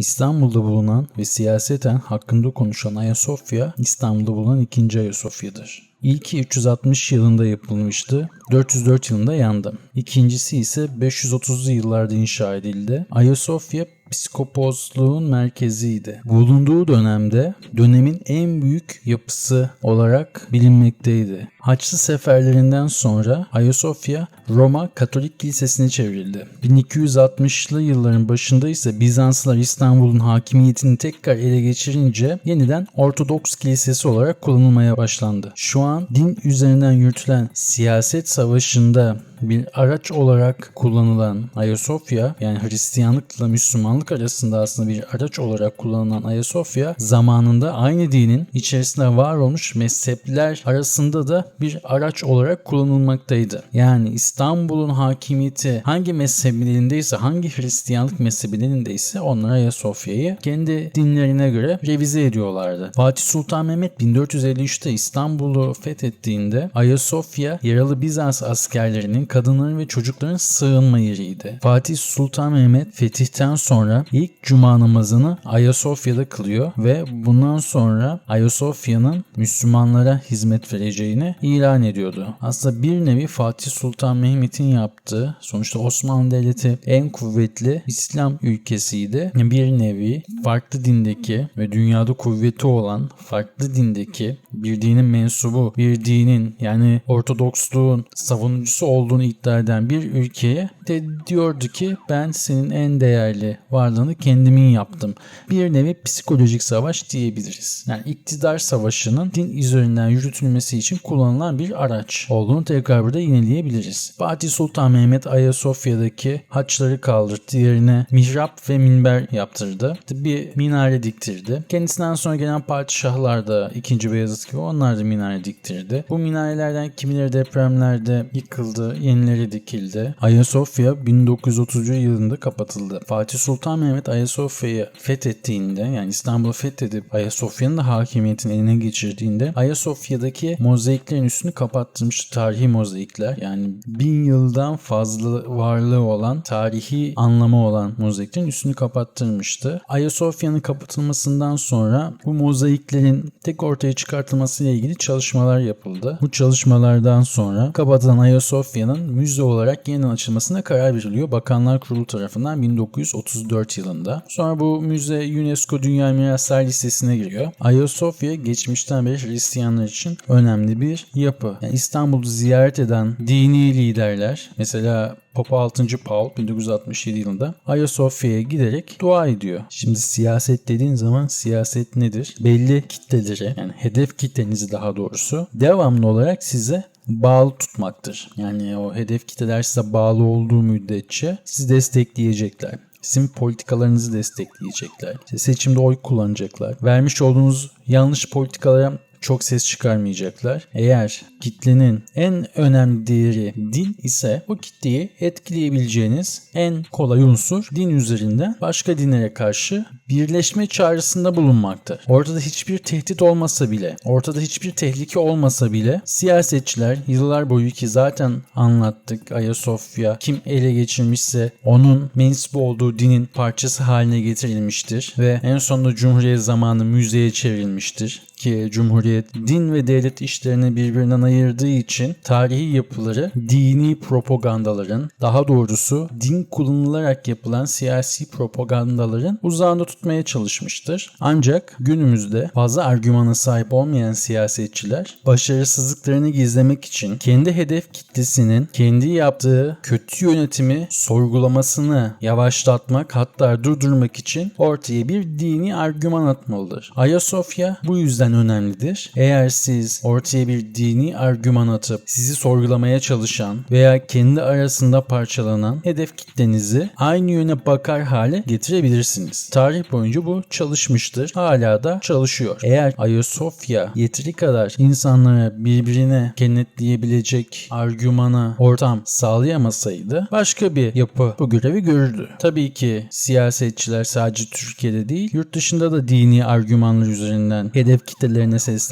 İstanbul'da bulunan ve siyaseten hakkında konuşan Ayasofya, İstanbul'da bulunan ikinci Ayasofya'dır. İlki 360 yılında yapılmıştı. 404 yılında yandı. İkincisi ise 530'lu yıllarda inşa edildi. Ayasofya psikoposluğun merkeziydi. Bulunduğu dönemde dönemin en büyük yapısı olarak bilinmekteydi. Haçlı seferlerinden sonra Ayasofya Roma Katolik Kilisesi'ne çevrildi. 1260'lı yılların başında ise Bizanslılar İstanbul'un hakimiyetini tekrar ele geçirince yeniden Ortodoks Kilisesi olarak kullanılmaya başlandı. Şu an din üzerinden yürütülen siyaset savaşında bir araç olarak kullanılan Ayasofya yani Hristiyanlıkla Müslümanlık arasında aslında bir araç olarak kullanılan Ayasofya zamanında aynı dinin içerisinde var olmuş mezhepler arasında da bir araç olarak kullanılmaktaydı. Yani İstanbul'un hakimiyeti hangi mezhebin elindeyse hangi Hristiyanlık mezhebinin elindeyse onlar Ayasofya'yı kendi dinlerine göre revize ediyorlardı. Fatih Sultan Mehmet 1453'te İstanbul'u fethettiğinde Ayasofya yaralı Bizans askerlerinin kadınların ve çocukların sığınma yeriydi. Fatih Sultan Mehmet fetihten sonra ilk cuma namazını Ayasofya'da kılıyor ve bundan sonra Ayasofya'nın Müslümanlara hizmet vereceğini ilan ediyordu. Aslında bir nevi Fatih Sultan Mehmet'in yaptığı sonuçta Osmanlı Devleti en kuvvetli İslam ülkesiydi. Bir nevi farklı dindeki ve dünyada kuvveti olan farklı dindeki bir dinin mensubu, bir dinin yani Ortodoksluğun savunucusu olduğunu iddia eden bir ülkeye de diyordu ki ben senin en değerli varlığını kendimin yaptım. Bir nevi psikolojik savaş diyebiliriz. Yani iktidar savaşının din üzerinden yürütülmesi için kullanılan bir araç olduğunu tekrar burada yineleyebiliriz. Fatih Sultan Mehmet Ayasofya'daki haçları kaldırdı. Yerine mihrap ve minber yaptırdı. Bir minare diktirdi. Kendisinden sonra gelen padişahlar da 2. Beyazıt gibi onlar da minare diktirdi. Bu minarelerden kimileri depremlerde yıkıldı, yenileri dikildi. Ayasofya 1930 yılında kapatıldı. Fatih Sultan Mehmet Ayasofya'yı fethettiğinde yani İstanbul'u fethedip Ayasofya'nın da hakimiyetini eline geçirdiğinde Ayasofya'daki mozaiklerin üstünü kapattırmıştı. Tarihi mozaikler yani bin yıldan fazla varlığı olan tarihi anlamı olan mozaiklerin üstünü kapattırmıştı. Ayasofya'nın kapatılmasından sonra bu mozaiklerin tek ortaya çıkartılması ile ilgili çalışmalar yapıldı. Bu çalışmalardan sonra kapatılan Ayasofya'nın müze olarak yeniden açılmasına karar veriliyor. Bakanlar Kurulu tarafından 1934 yılında. Sonra bu müze UNESCO Dünya Miraslar Listesi'ne giriyor. Ayasofya geçmişten beri Hristiyanlar için önemli bir yapı. Yani İstanbul'u ziyaret eden dini liderler mesela Papa 6. Paul 1967 yılında Ayasofya'ya giderek dua ediyor. Şimdi siyaset dediğin zaman siyaset nedir? Belli kitleleri yani hedef kitlenizi daha doğrusu devamlı olarak size bağlı tutmaktır. Yani o hedef kitleler size bağlı olduğu müddetçe sizi destekleyecekler. Sizin politikalarınızı destekleyecekler. Seçimde oy kullanacaklar. Vermiş olduğunuz yanlış politikalara çok ses çıkarmayacaklar. Eğer kitlenin en önemli değeri din ise o kitleyi etkileyebileceğiniz en kolay unsur din üzerinden başka dinlere karşı birleşme çağrısında bulunmaktır. Ortada hiçbir tehdit olmasa bile, ortada hiçbir tehlike olmasa bile siyasetçiler yıllar boyu ki zaten anlattık Ayasofya kim ele geçirmişse onun mensup olduğu dinin parçası haline getirilmiştir ve en sonunda Cumhuriyet zamanı müzeye çevrilmiştir ki Cumhuriyet din ve devlet işlerini birbirinden ayırdığı için tarihi yapıları dini propagandaların daha doğrusu din kullanılarak yapılan siyasi propagandaların uzağında tutmaya çalışmıştır. Ancak günümüzde fazla argümana sahip olmayan siyasetçiler başarısızlıklarını gizlemek için kendi hedef kitlesinin kendi yaptığı kötü yönetimi sorgulamasını yavaşlatmak hatta durdurmak için ortaya bir dini argüman atmalıdır. Ayasofya bu yüzden önemlidir. Eğer siz ortaya bir dini argüman atıp sizi sorgulamaya çalışan veya kendi arasında parçalanan hedef kitlenizi aynı yöne bakar hale getirebilirsiniz. Tarih boyunca bu çalışmıştır. Hala da çalışıyor. Eğer Ayasofya yeteri kadar insanlara birbirine kenetleyebilecek argümana ortam sağlayamasaydı başka bir yapı bu görevi görürdü. Tabii ki siyasetçiler sadece Türkiye'de değil yurt dışında da dini argümanlar üzerinden hedef kitlelerine seslenmekteler.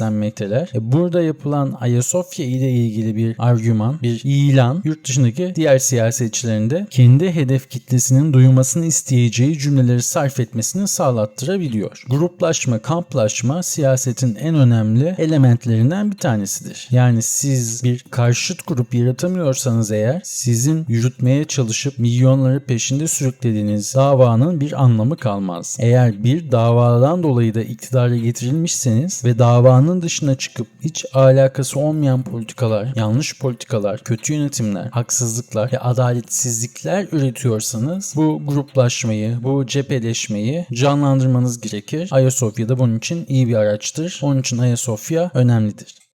E burada yapılan Ayasofya ile ilgili bir argüman, bir ilan yurt dışındaki diğer siyasetçilerin de kendi hedef kitlesinin duymasını isteyeceği cümleleri sarf etmesini sağlattırabiliyor. Gruplaşma, kamplaşma siyasetin en önemli elementlerinden bir tanesidir. Yani siz bir karşıt grup yaratamıyorsanız eğer sizin yürütmeye çalışıp milyonları peşinde sürüklediğiniz davanın bir anlamı kalmaz. Eğer bir davadan dolayı da iktidara getirilmişseniz ve davanın dışına çıkıp hiç alakası olmayan politikalar, yanlış politikalar, kötü yönetimler, haksızlıklar ve adaletsizlikler üretiyorsanız bu gruplaşmayı, bu cepheleşmeyi canlandırmanız gerekir. Ayasofya da bunun için iyi bir araçtır. Onun için Ayasofya önemlidir.